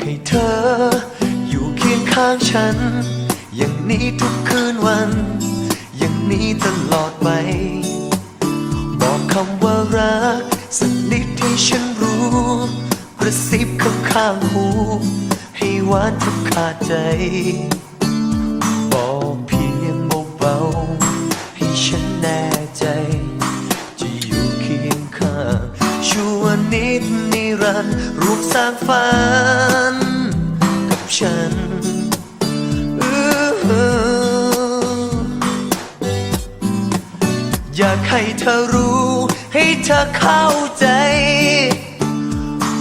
ให้เธอ อยู่เคียงข้างฉัน อย่างนี้ทุกคืนวัน อย่างนี้ตลอดไป บอกคำว่ารัก สักนิดที่ฉันรู้กระซิบข้างข้างหู ให้หวานแทบขาดใจ บอกเพียงเบาๆให้ฉันแน่ใจ จะอยู่เคียงข้างชั่วนิดนิรันดร์ร่วมสร้างฝัน ฉัน อยากให้เธอรู้ ให้เธอเข้าใจ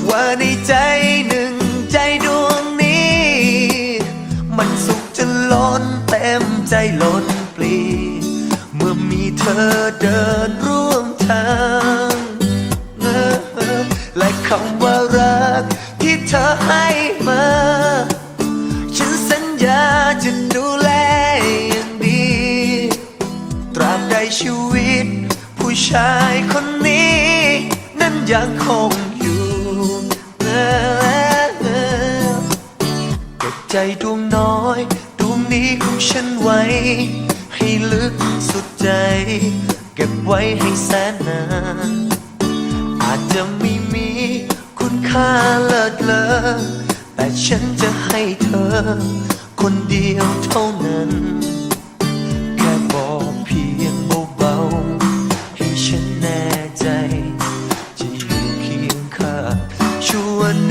ว่าในใจหนึ่งใจดวงนี้ มันสุขจะล้นเต็มใจล้นปลี เมื่อมีเธอเดินร่วมทางและคำว่ารักที่เธอให้ ชีวิต ผู้ชายคนนี้ นั้นยังคงอยู่เก็บใจดวงน้อยดวงนี้ของฉันไว้ ให้ลึกสุดใจ เก็บไว้ให้แสนนานอาจจะไม่มีคุณค่าเลิศเลอแต่ฉันจะให้เธอ คนเดียวเท่านั้น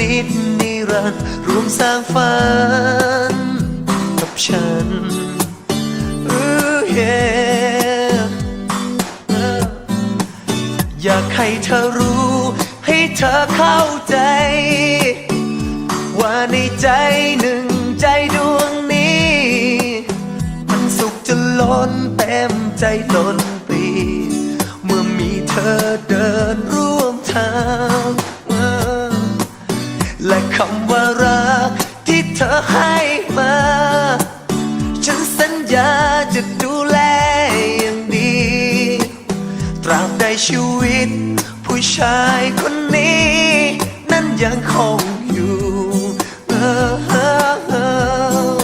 นิดนิรันดร์รวมสร้างฝันกับฉันอื้อ yeah อยากให้เธอรู้ ให้เธอเข้าใจ ว่าในใจหนึ่งใจดวงนี้ มันสุขจะล้นเต็มใจล้นปรีเมื่อมีเธอเดินร่วมทาง อให้มา ฉันสัญญาจะดูแลอย่างดี ตราบใดชีวิต ผู้ชายคนนี้ นั้นยังคงอยู่เออเออเออ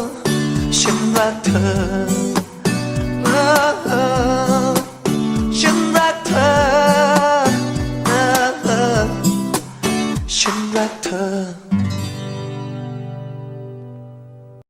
ฉันรักเธอฉันรักเธอฉันรักเธอ